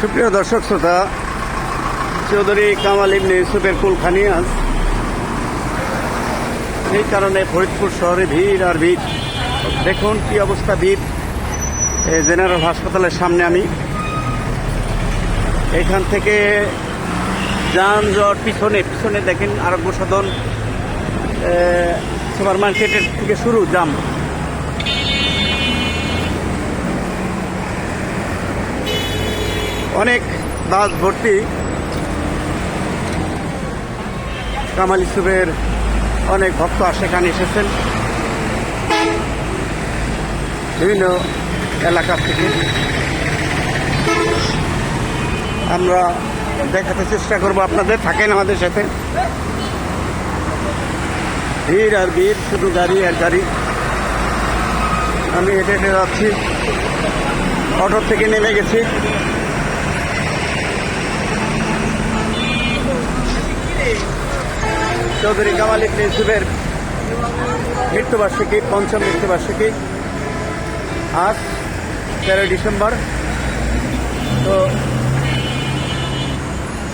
সুপ্রিয় দর্শক শ্রোতা, চৌধুরী কামাল ইবনে ইউসুফের কুলখানি আজ। এই কারণে ফরিদপুর শহরে ভিড় আর ভিড়। দেখুন কি অবস্থা ভিড়। জেনারেল হাসপাতালের সামনে আমি। এখান থেকে যানজট পিছনে পিছনে দেখেন আরোগ্য সদন সুপার মার্কেটের থেকে শুরু, জাম। অনেক বাস ভর্তি। কামাল ইসুফের অনেক ভক্ত সেখানে এসেছেন। বিভিন্ন এলাকা থেকে। আমরা দেখাতে চেষ্টা করব আপনাদের, থাকেন আমাদের সাথে। ভিড় আর ভিড়, শুধু গাড়ি আর গাড়ি। আমি হেঁটে হেঁটে যাচ্ছি। অটো থেকে নেমে গেছি। চৌধুরী কামাল ইবনে ইউসুফের মৃত্যুবার্ষিকী, পঞ্চম মৃত্যুবার্ষিকী। আজ তেরোই ডিসেম্বর। তো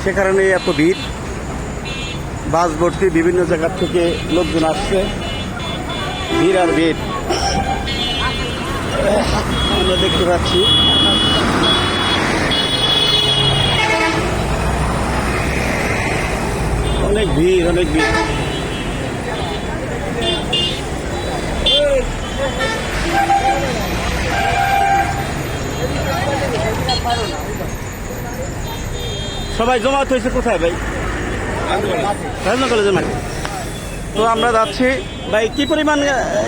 সে কারণে এত ভিড়। বাস ভর্তি বিভিন্ন জায়গা থেকে লোকজন আসছে। ভিড় আর ভিড়। আমরা দেখতে পাচ্ছি। অনেক ভিড় অনেক ভিড়। সবাই জমাত হয়েছে কোথায় ভাই? রাজনা কলেজের মাঠে। তো আমরা যাচ্ছি। ভাই কি পরিমাণ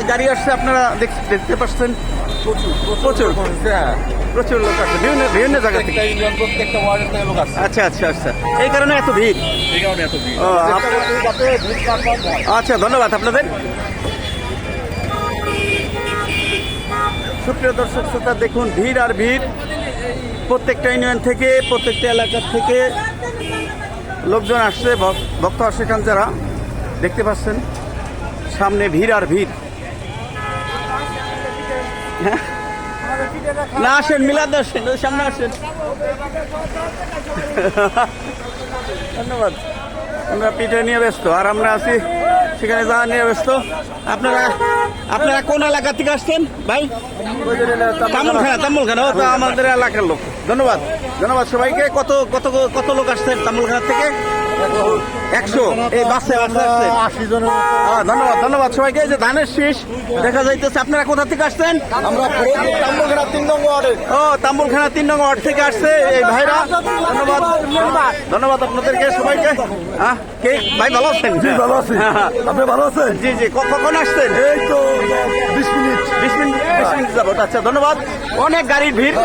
গাড়ি আসছে আপনারা দেখ- দেখতে পাচ্ছেন? প্রচুর প্রচুর লোক আসছে বিভিন্ন বিভিন্ন জায়গা থেকে। প্রত্যেকটা ওয়ার্ডের থেকে লোক আসছে আচ্ছা আচ্ছা আচ্ছা। এই কারণে এত ভিড়? এই কারণে এত ভিড়। আচ্ছা ধন্যবাদ আপনাদের। সুপ্রিয় দর্শক শ্রোতা দেখুন ভিড় আর ভিড়। প্রত্যেকটা ইউনিয়ন থেকে প্রত্যেকটা এলাকার থেকে লোকজন আসছে ভক্ত আসছে এখান যারা। দেখতে পাচ্ছেন সামনে ভিড় আর ভিড়। হ্যাঁ? না আসেন, মিলাদ আসেন, ওই সামনে আসেন। ধন্যবাদ। আমরা পিঠে নিয়ে ব্যস্ত, আর আমরা আছি সেখানে যাওয়া নিয়ে ব্যস্ত। আপনারা আপনারা কোন এলাকা থেকে আসছেন, ভাই? তামুলখানা তামুলখানা, ও তো আমাদের এলাকার লোক। ধন্যবাদ ধন্যবাদ সবাইকে। কত কত কত লোক আসছেন তামুলখানা থেকে? একশো। এই বাসে বাসে আহ, ধন্যবাদ ধন্যবাদ সবাইকে। যে ধানের শীষ দেখা যাইতেছে আপনারা কোথা থেকে আসছেন? আমরা তাম্বুঘাটা তিন নম্বর ওয়ার্ডে। ও তাম্বুলখানা তিন নং ওয়ার্ড থেকে আসছে এই ভাইরা। ধন্যবাদ। ধন্যবাদ আপনাদেরকে সবাইকে। হ্যাঁ কে? ভাই ভালো আছেন? জি, ভালো আছি। হ্যাঁ, আপনি ভালো আছেন? জি জি। কখন আসছেন? এই তো বিশ মিনিট। বিশ মিনিট বিশ মিনিট যাব আচ্ছা ধন্যবাদ। অনেক গাড়ির ভিড়।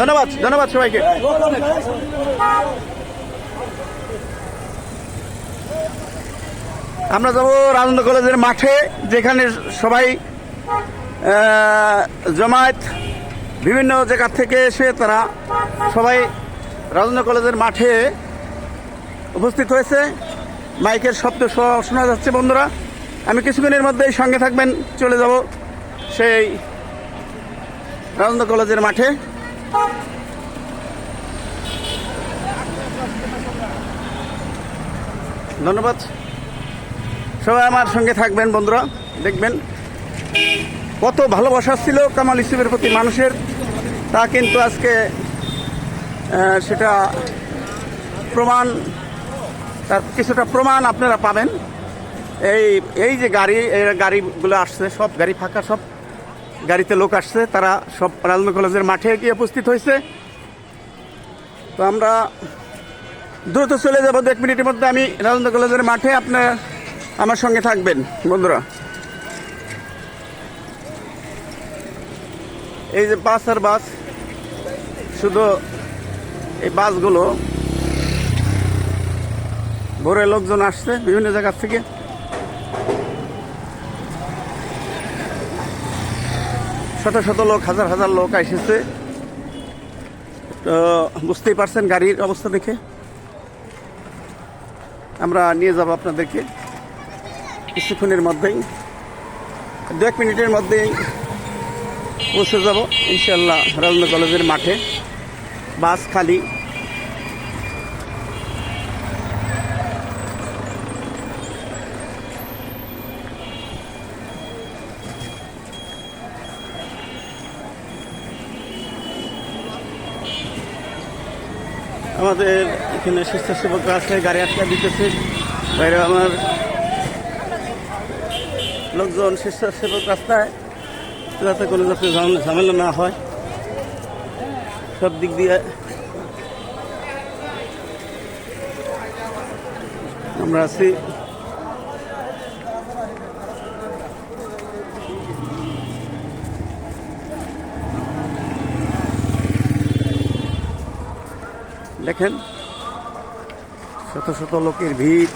ধন্যবাদ ধন্যবাদ সবাইকে। আমরা যাব রাজেন্দ্র কলেজের মাঠে, যেখানে সবাই জমায়েত, বিভিন্ন জায়গা থেকে এসে তারা সবাই রাজেন্দ্র কলেজের মাঠে উপস্থিত হয়েছে। মাইকের শব্দ শোনা যাচ্ছে, বন্ধুরা। আমি কিছুক্ষণের মধ্যেই সঙ্গে থাকবেন, চলে যাব সেই রাজেন্দ্র কলেজের মাঠে। ধন্যবাদ। সবাই আমার সঙ্গে থাকবেন, বন্ধুরা। দেখবেন কত ভালোবাসা ছিল কামাল ইসুফের প্রতি মানুষের। তা কিন্তু আজকে সেটা প্রমাণ, তার কিছুটা প্রমাণ আপনারা পাবেন। এই এই যে গাড়ি, এই গাড়িগুলো আসছে, সব গাড়ি ফাঁকা, সব গাড়িতে লোক আসছে, তারা সব রাজেন্দ্র কলেজের মাঠে গিয়ে উপস্থিত হয়েছে। তো আমরা দ্রুত চলে যাব। এক মিনিটের মধ্যে আমি রাজেন্দ্র কলেজের মাঠে আপনার আমার সঙ্গে থাকবেন, বন্ধুরা। এই যে বাস আর বাস, শুধু এই বাসগুলো। ভোরে লোকজন আসছে বিভিন্ন জায়গা থেকে। শত শত লোক, হাজার হাজার লোক এসেছে। তো বুঝতেই পারছেন গাড়ির অবস্থা দেখে। আমরা নিয়ে যাব আপনাদেরকে। কিছুক্ষণের মধ্যেই দু এক মিনিটের মধ্যেই পৌঁছে যাব ইনশাল্লাহ রাজন্দ কলেজের মাঠে। বাস খালি। আমাদের এখানে স্বেচ্ছাসেবকরা আছে, গাড়ি আটকা দিতেছে। বাইরে আমার লোকজন স্বেচ্ছাসেবক রাস্তায় যাতে কোনো যাতে ঝামেলা না হয়। সব দিক দিয়ে আমরা আছি। দেখেন, শত শত লোকের ভিড়।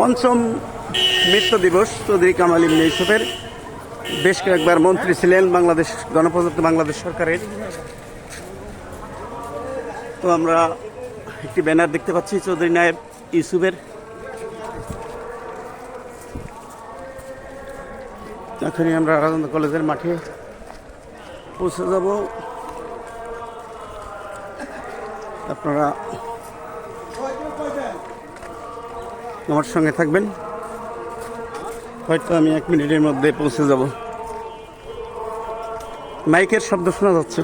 পঞ্চম মৃত্যু দিবস চৌধুরী কামাল ইবনে ইউসুফের। বেশ কয়েকবার মন্ত্রী ছিলেন বাংলাদেশ, গণপ্রজাতন্ত্রী বাংলাদেশ সরকারের। তো আমরা একটি ব্যানার দেখতে পাচ্ছি, চৌধুরী নায়েব ইউসুফের। এখনই আমরা রাজেন্দ্র কলেজের মাঠে পৌঁছে যাব। আপনারা আমার সঙ্গে থাকবেন। হয়তো আমি এক মিনিটের মধ্যে পৌঁছে যাব। মাইকের শব্দ শোনা যাচ্ছে।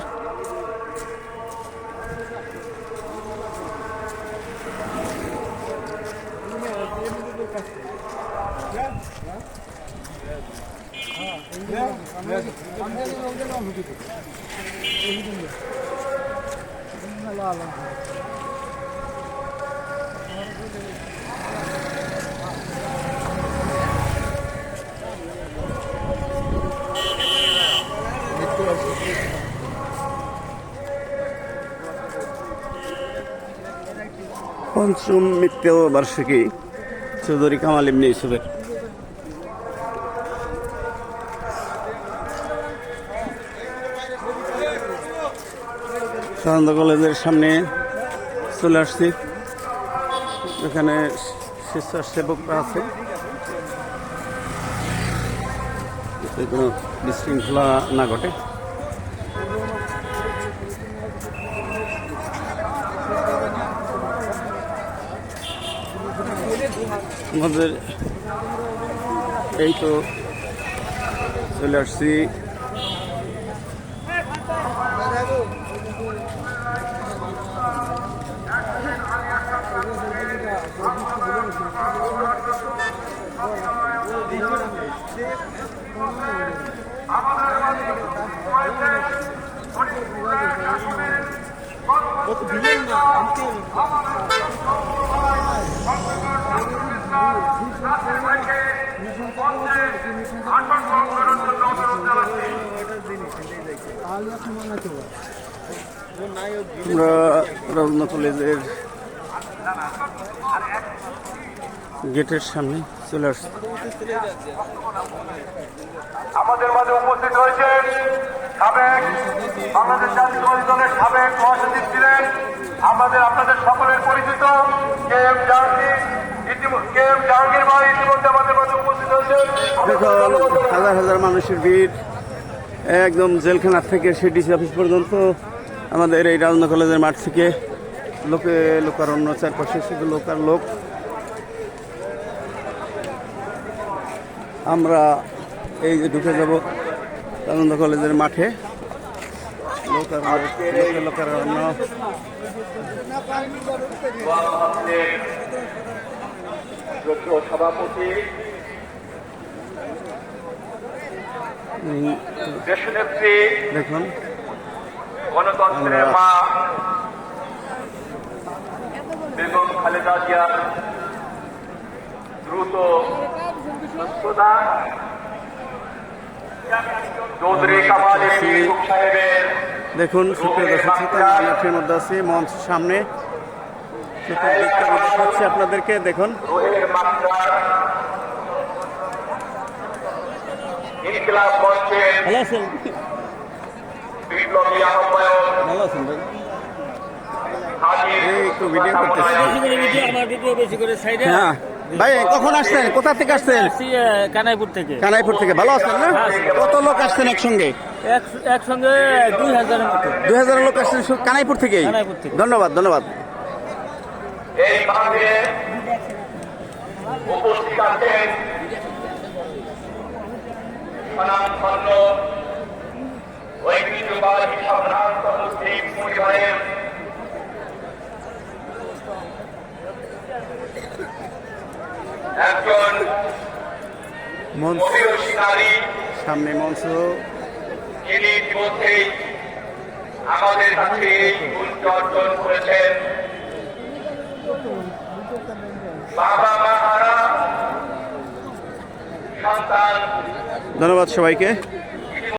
পঞ্চম মৃত্যু বার্ষিকী চৌধুরী কামাল ইবনে ইউসুফের। সানন্দ কলেজের সামনে চলে আসছি। এখানে স্বেচ্ছাসেবকরা আছে। কোনো বিশৃঙ্খলা না ঘটে। আমাদের এই তো চলে আসছি। আমরা রবীন্দ্র কলেজের গেটের সামনে চলে আমাদের মাঝে উপস্থিত হয়েছেন সাবেক বাংলাদেশ জাতীয় দলের সাবেক মহাসচিব ছিলেন আমাদের আপনাদের সকলের পরিচিত K M Jahangir. K M Jahangir ভাই ইতিমধ্যে আমাদের মাঝে উপস্থিত হয়েছেন দেখুন হাজার হাজার মানুষের ভিড়। একদম জেলখানা থেকে সিডিসি অফিস পর্যন্ত আমাদের এই রাজনা কলেজের মাঠ থেকে লোকে লোকারণ্য চারপাশে শুধু লোকার লোক। আমরা এই যে ঢুকে যাব রাজেন্দ্র কলেজের মাঠে। লোকার সভাপতি দেশনেত্রী দেখুন। গণতন্ত্রের মা বেগম খালেদা জিয়ার দ্রুত দেখুন সুপ্রিয় দর্শক শ্রোতা, মাঠের মধ্যে আছি মঞ্চ সামনে। দেখাচ্ছি আপনাদেরকে দেখুন। ভালো আছেন? ভালো আছেন ভাই? এই একটু ভিডিও করতেছি। বেশি ভিডিও আমার ভিডিও বেশি করে সাইডে হ্যাঁ। ভাই কখন আসছেন? কোথা থেকে আসছেন? কানাইপুর থেকে। কানাইপুর থেকে। ভালো আছেন না? হ্যাঁ, কত লোক আসছেন একসঙ্গে? একসঙ্গে দুই হাজার মতো। দুই হাজার লোক আসছেন কানাইপুর থেকেই? ধন্যবাদ ধন্যবাদ। উপস্থিত আছেন নারী সামনে মঞ্চ। তিনি ইতিমধ্যেই আমাদের কাছে এই গুণটি অর্জন করেছেন। বাবা মা হারা সন্তান। ধন্যবাদ সবাইকে।